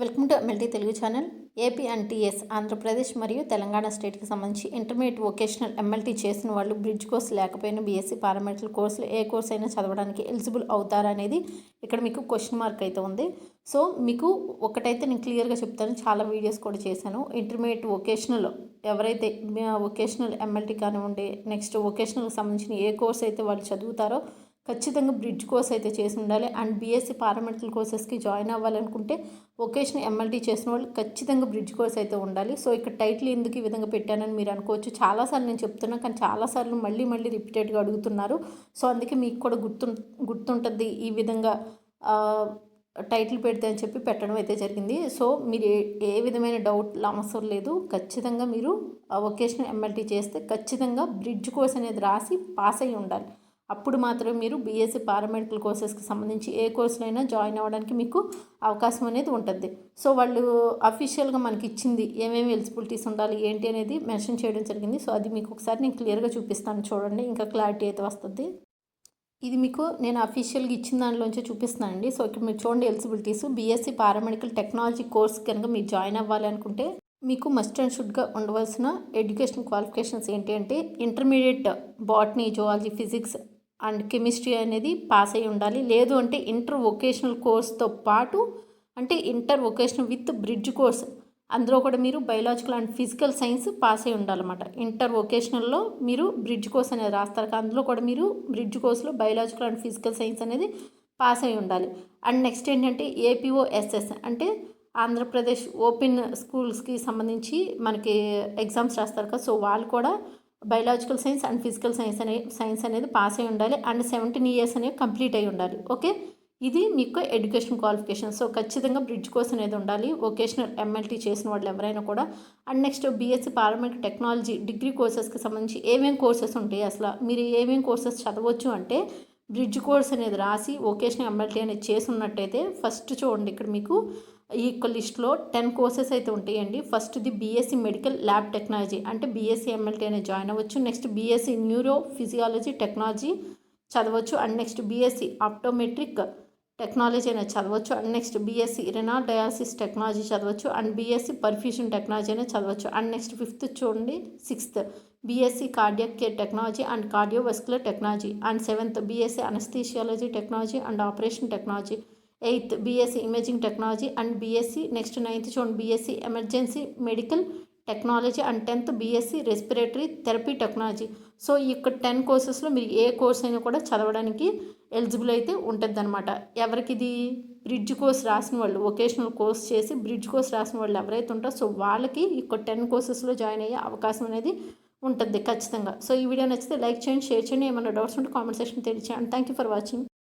Welcome to MLT Telugu channel. AP and TS Andhra Pradesh మరియు తెలంగాణ స్టేట్కి సంబంధించి intermediate vocational MLT చేసిన వాళ్ళు బ్రిడ్జ్ కోర్స్ లేకపోయినా బీఎస్సీ పారామెడికల్ కోర్సులు ఏ కోర్స్ అయినా చదవడానికి ఎలిజిబుల్ అవుతారా అనేది ఇక్కడ మీకు క్వశ్చన్ మార్క్ అయితే ఉంది. సో మీకు ఒకటైతే నేను క్లియర్గా చెప్తాను. చాలా వీడియోస్ కూడా చేశాను. ఇంటర్మీడియట్ వొకేషనల్ ఎవరైతే వొకేషనల్ ఎమ్మెల్టీ కానివ్వండి నెక్స్ట్ వొకేషనల్కి సంబంధించిన ఏ కోర్స్ అయితే వాళ్ళు చదువుతారో ఖచ్చితంగా బ్రిడ్జ్ కోర్స్ అయితే చేసి ఉండాలి. అండ్ బీఎస్సీ పారామెడికల్ కోర్సెస్కి జాయిన్ అవ్వాలనుకుంటే ఒకేషన్ ఎంఎల్టీ చేసిన వాళ్ళు ఖచ్చితంగా బ్రిడ్జ్ కోర్స్ అయితే ఉండాలి. సో ఇక్కడ టైటిల్ ఎందుకు ఈ విధంగా పెట్టానని మీరు అనుకోవచ్చు. చాలాసార్లు నేను చెప్తున్నా కానీ చాలాసార్లు మళ్ళీ మళ్ళీ రిపీటెడ్గా అడుగుతున్నారు. సో అందుకే మీకు కూడా గుర్తు గుర్తుంటుంది ఈ విధంగా టైటిల్ పెడితే అని చెప్పి పెట్టడం అయితే జరిగింది. సో మీరు ఏ ఏ విధమైన డౌట్ అవసరం లేదు. ఖచ్చితంగా మీరు ఒకేషన్ ఎంఎల్టీ చేస్తే ఖచ్చితంగా బ్రిడ్జ్ కోర్స్ అనేది రాసి పాస్ అయ్యి ఉండాలి. అప్పుడు మాత్రమే మీరు బీఎస్సీ పారామెడికల్ కోర్సెస్కి సంబంధించి ఏ కోర్సులైనా జాయిన్ అవ్వడానికి మీకు అవకాశం అనేది ఉంటుంది. సో వాళ్ళు అఫీషియల్గా మనకి ఇచ్చింది ఏమేమి ఎలిజిబిలిటీస్ ఉండాలి ఏంటి అనేది మెన్షన్ చేయడం జరిగింది. సో అది మీకు ఒకసారి నేను క్లియర్గా చూపిస్తాను చూడండి ఇంకా క్లారిటీ అయితే వస్తుంది. ఇది మీకు నేను అఫీషియల్గా ఇచ్చిన దానిలోంచి చూపిస్తున్నానండి. సో ఇక్కడ మీరు చూడండి eligibilities. BSc paramedical technology course కనుక మీరు జాయిన్ అవ్వాలి అనుకుంటే మీకు మస్ట్ అండ్ షుడ్గా ఉండవలసిన ఎడ్యుకేషన్ క్వాలిఫికేషన్స్ ఏంటి అంటే intermediate botany zoology physics and chemistry అనేది పాస్ అయి ఉండాలి. లేదు అంటే ఇంటర్ వొకేషనల్ కోర్స్తో పాటు అంటే inter vocational with bridge course. అందులో కూడా మీరు biological and physical science pass అయి ఉండాలన్నమాట. ఇంటర్ వొకేషనల్లో మీరు బ్రిడ్జ్ కోర్స్ అనేది రాస్తారు. అందులో కూడా మీరు బ్రిడ్జ్ కోర్స్లో బయలాజికల్ అండ్ ఫిజికల్ సైన్స్ అనేది పాస్ అయి ఉండాలి. అండ్ నెక్స్ట్ ఏంటంటే ఏపీఓఎస్ఎస్ అంటే ఆంధ్రప్రదేశ్ ఓపెన్ స్కూల్స్కి సంబంధించి మనకి ఎగ్జామ్స్ రాస్తారు కదా. సో వాళ్ళు కూడా biological science and physical science అనే సైన్స్ అనేది పాస్ అయి ఉండాలి అండ్ సెవెంటీన్ ఇయర్స్ అనేవి కంప్లీట్ అయి ఉండాలి. ఓకే? ఇది మీకు ఎడ్యుకేషన్ క్వాలిఫికేషన్. సో ఖచ్చితంగా బ్రిడ్జ్ కోర్స్ అనేది ఉండాలి. వొకేషనల్ ఎంఎల్టీ చేసిన వాళ్ళు ఎవరైనా కూడా. And next BSc paramedic technology degree కోర్సెస్కి సంబంధించి ఏమేమి కోర్సెస్ ఉంటాయి అసలు? మీరు ఏమేమి కోర్సెస్ చదవచ్చు అంటే బ్రిడ్జ్ కోర్స్ అనేది రాసి వొకేషనల్ ఎంఎల్టీ అనేది చేసి ఉన్నట్టయితే ఫస్ట్ చూడండి ఇక్కడ మీకు ఈ యొక్క లిస్ట్లో టెన్ కోర్సెస్ అయితే ఉంటాయండి. ఫస్ట్ది బీఎస్సీ మెడికల్ ల్యాబ్ టెక్నాలజీ అంటే బీఎస్సీ ఎంఎల్టీ అనేది జాయిన్ అవ్వచ్చు. Next BSc neuro physiology technology చదవచ్చు. And next BSc optometric technology అనేది చదవచ్చు. And next BSc renal dialysis technology చదవచ్చు. అండ్ బీఎస్సీ పర్ఫ్యూషన్ టెక్నాలజీ అనేది చదవచ్చు. అండ్ నెక్స్ట్ ఫిఫ్త్ చూడండి sixth BSc cardiac care technology and cardiovascular technology. And seventh BSc anaesthesiology technology and operation technology. Eighth BSc imaging technology and BSc next ninth చూడండి BSc emergency medical technology and tenth BSc respiratory therapy technology. So ఇక్కడ ten కోర్సెస్లో మీరు ఏ course అయినా కూడా చదవడానికి eligible అయితే ఉంటుంది అనమాట ఎవరికి ఇది బ్రిడ్జ్ కోర్స్ రాసిన వాళ్ళు వొకేషనల్ కోర్స్ చేసి బ్రిడ్జ్ కోర్స్ రాసిన వాళ్ళు ఎవరైతే ఉంటారో సో వాళ్ళకి ఇక్కడ టెన్ కోర్సెస్లో జాయిన్ అయ్యే అవకాశం అనేది ఉంటుంది ఖచ్చితంగా. సో ఈ వీడియో నచ్చితే లైక్ చేయండి షేర్ చేయండి. ఏమైనా డౌట్స్ ఉంటే కామెంట్ సెక్షన్ తెలియచేయండి. Thank you for watching.